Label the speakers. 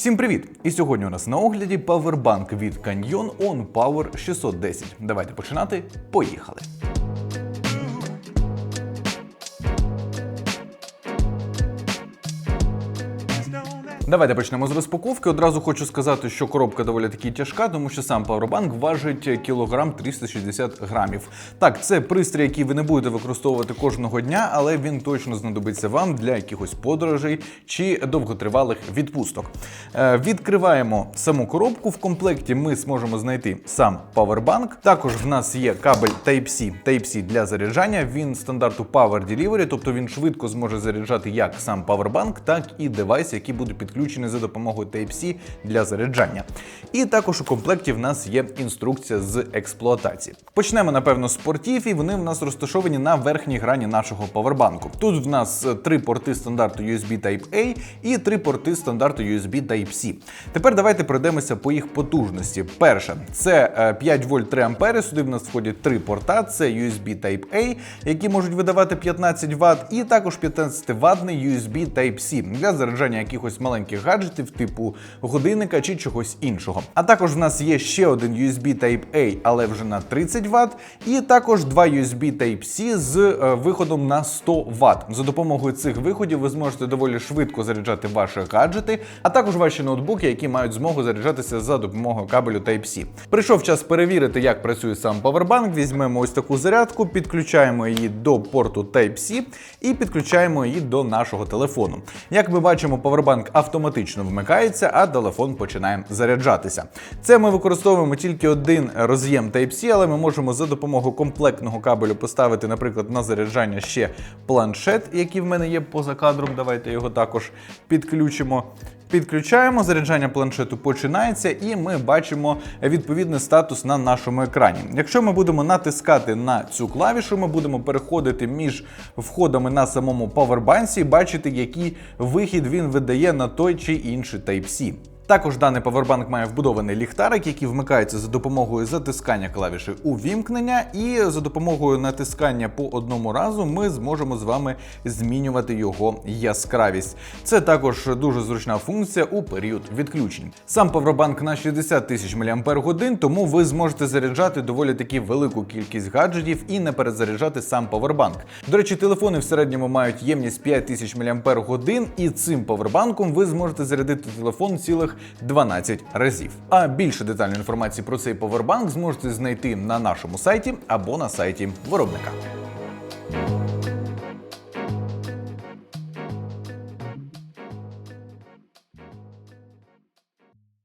Speaker 1: Всім привіт! І сьогодні у нас на огляді павербанк від Canyon On Power 610. Давайте починати. Поїхали! Давайте почнемо з розпаковки. Одразу хочу сказати, що коробка доволі таки тяжка, тому що сам павербанк важить кілограм 360 грамів. Так, це пристрій, який ви не будете використовувати кожного дня, але він точно знадобиться вам для якихось подорожей чи довготривалих відпусток. Е, відкриваємо саму коробку. В комплекті ми зможемо знайти сам павербанк. Також в нас є кабель Type-C Type-C для заряджання. Він стандарту Power Delivery, тобто він швидко зможе заряджати як сам павербанк, так і девайс, які будуть підключені за допомогою Type-C для заряджання. І також у комплекті в нас є інструкція з експлуатації. Почнемо, напевно, з портів, і вони в нас розташовані на верхній грані нашого павербанку. Тут в нас е, три порти стандарту USB Type-A і три порти стандарту USB Type-C. Тепер давайте пройдемося по їх потужності. Перша це е, 5 вольт 3 ампери. Сюди в нас входять три порта: це USB Type-A, які можуть видавати 15 Вт, і також 15 ватний USB Type-C для заряджання якихось маленьких гаджетів, типу годинника чи чогось іншого. А також в нас є ще один USB Type-A, але вже на 30 Вт, і також два USB Type-C з е, виходом на 100 Вт. За допомогою цих виходів ви зможете доволі швидко заряджати ваші гаджети, а також ваші ноутбуки, які мають змогу заряджатися за допомогою кабелю Type-C. Прийшов час перевірити, як працює сам павербанк. Візьмемо ось таку зарядку, підключаємо її до порту Type-C і підключаємо її до нашого телефону. Як ми бачимо, павербанк автоматично вмикається, а телефон починає заряджатися. Це ми використовуємо тільки один роз'єм Type-C, але ми можемо за допомогою комплектного кабелю поставити, наприклад, на заряджання ще планшет, який в мене є поза кадром. Давайте його також підключимо. Підключаємо, заряджання планшету починається, і ми бачимо відповідний статус на нашому екрані. Якщо ми будемо натискати на цю клавішу, ми будемо переходити між входами на самому павербанці і бачити, який вихід він видає на той чи інший Type-C. Також даний павербанк має вбудований ліхтарик, який вмикається за допомогою затискання клавіші увімкнення, і за допомогою натискання по одному разу ми зможемо з вами змінювати його яскравість. Це також дуже зручна функція у період відключень. Сам павербанк на 60 тисяч мАч, тому ви зможете заряджати доволі таки велику кількість гаджетів і не перезаряджати сам павербанк. До речі, телефони в середньому мають ємність 5000 мАч, і цим павербанком ви зможете зарядити телефон цілих 12 разів. А більше детальної інформації про цей повербанк зможете знайти на нашому сайті або на сайті виробника.